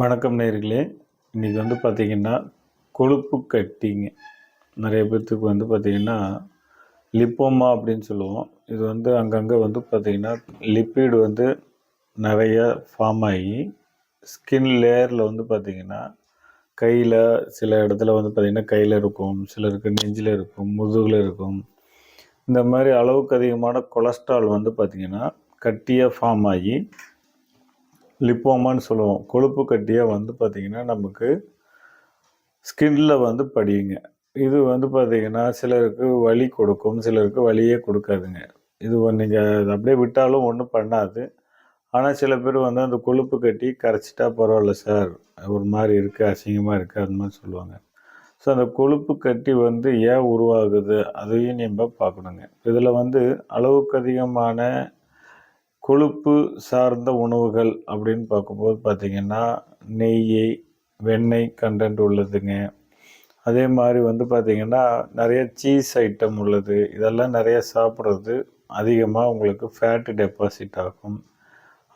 வணக்கம் நேர்களே. இன்றைக்கி வந்து பார்த்திங்கன்னா கொழுப்பு கட்டிங்க நிறைய பேர்த்துக்கு வந்து பார்த்திங்கன்னா லிப்போமா அப்படின்னு சொல்லுவோம். இது வந்து அங்கங்கே வந்து பார்த்திங்கன்னா லிப்பிடு வந்து நிறைய ஃபார்ம் ஆகி ஸ்கின் லேயரில் வந்து பார்த்திங்கன்னா கையில் சில இடத்துல வந்து பார்த்திங்கன்னா கையில் இருக்கும் சிலருக்கு நெஞ்சில் இருக்கும் முதுகில் இருக்கும். இந்த மாதிரி அளவுக்கு அதிகமான கொலஸ்ட்ரால் வந்து பார்த்திங்கன்னா கட்டியாக ஃபார்ம் ஆகி லிப்போமான்னு சொல்லுவோம். கொழுப்பு கட்டியாக வந்து பார்த்திங்கன்னா நமக்கு ஸ்கின்ல வந்து படியுங்க. இது வந்து பார்த்திங்கன்னா சிலருக்கு வலி கொடுக்கும் சிலருக்கு வலியே கொடுக்காதுங்க. இது நீங்கள் அப்படியே விட்டாலும் ஒன்றும் பண்ணாது. ஆனால் சில பேர் வந்து அந்த கொழுப்பு கட்டி கரைச்சிட்டா பரவாயில்ல சார். ஒரு மாதிரி இருக்குது அசிங்கமாக இருக்குது அந்த மாதிரி சொல்லுவாங்க. ஸோ அந்த கொழுப்பு கட்டி வந்து ஏன் உருவாகுது? அதையும் நம்ம பார்க்கணுங்க. இதில் வந்து அளவுக்கு அதிகமான கொழுப்பு சார்ந்த உணவுகள் அப்படின்னு பார்க்கும்போது பார்த்திங்கன்னா நெய் வெண்ணெய் கண்டென்ட் உள்ளதுங்க. அதே மாதிரி வந்து பார்த்திங்கன்னா நிறைய சீஸ் ஐட்டம் உள்ளது. இதெல்லாம் நிறைய சாப்பிட்றது அதிகமாக உங்களுக்கு ஃபேட்டு டெபாசிட் ஆகும்.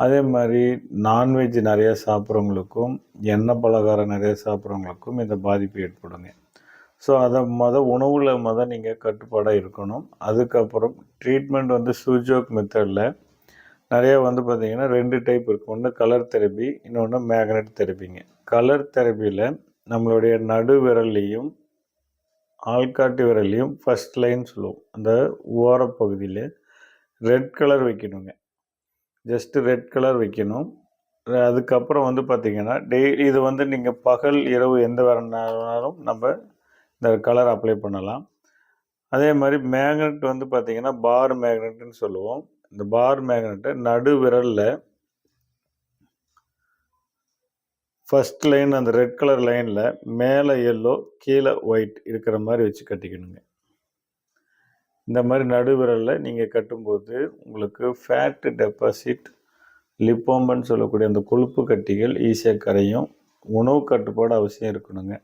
அதே மாதிரி நான்வெஜ் நிறைய சாப்பிட்றவங்களுக்கும் எண்ணெய் பலகாரம் நிறைய சாப்பிட்றவங்களுக்கும் இந்த பாதிப்பு ஏற்படுங்க. ஸோ அதை மொதல் உணவில் மொதல் நீங்கள் கட்டுப்பாடாக இருக்கணும். அதுக்கப்புறம் ட்ரீட்மெண்ட் வந்து சூஜோக் மெத்தடில் நிறைய வந்து பார்த்திங்கன்னா ரெண்டு டைப் இருக்குது ஒன்று கலர் தெரப்பி இன்னொன்று மேக்னெட் தெரப்பிங்க கலர் தெரப்பியில் நம்மளுடைய நடு விரல்லையும் ஆள்காட்டு விரல்லையும் ஃபஸ்ட் லைன் சொல்லுவோம். அந்த ஓரப்பகுதியில் ரெட் கலர் வைக்கணுங்க. ஜஸ்ட்டு ரெட் கலர் வைக்கணும். அதுக்கப்புறம் வந்து பார்த்திங்கன்னா டெய்லி இது வந்து நீங்கள் பகல் இரவு எந்த வேறுனாலும் நம்ம இந்த கலர் அப்ளை பண்ணலாம். அதே மாதிரி மேக்னெட் வந்து பார்த்திங்கன்னா பார் மேக்னெட்டுன்னு சொல்லுவோம். இந்த பார் மேக்னெட்டை நடு விரலில் ஃபஸ்ட் லைன் அந்த ரெட் கலர் லைனில் மேலே எல்லோ கீழே ஒயிட் இருக்கிற மாதிரி வச்சு கட்டிக்கணுங்க. இந்த மாதிரி நடுவிரலில் நீங்கள் கட்டும்போது உங்களுக்கு ஃபேட்டு டெபாசிட் லிப்போம்பன்னு சொல்லக்கூடிய அந்த கொழுப்பு கட்டிகள் ஈஸியாக கரையும் உணவு கட்டுப்பாடு அவசியம் இருக்கணுங்க.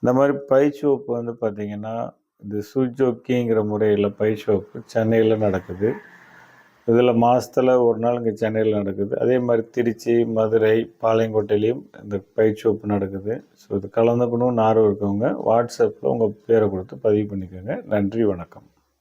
இந்த மாதிரி பை சோப்பு வந்து பார்த்திங்கன்னா இந்த சுஜோக்கிங்கிற முறையில் பை சோப்பு சென்னையில் நடக்குது. இதில் மாதத்தில் ஒரு நாள் இங்கே சென்னையில் நடக்குது. அதே மாதிரி திருச்சி மதுரை பாளையங்கோட்டையிலையும் இந்த பயிற்சி வகுப்பு நடக்குது. ஸோ இது கலந்துக்கணும்னு ஆர்வம் இருக்கவங்க வாட்ஸ்அப்பில் உங்கள் பேரை கொடுத்து பதிவு பண்ணிக்கோங்க. நன்றி வணக்கம்.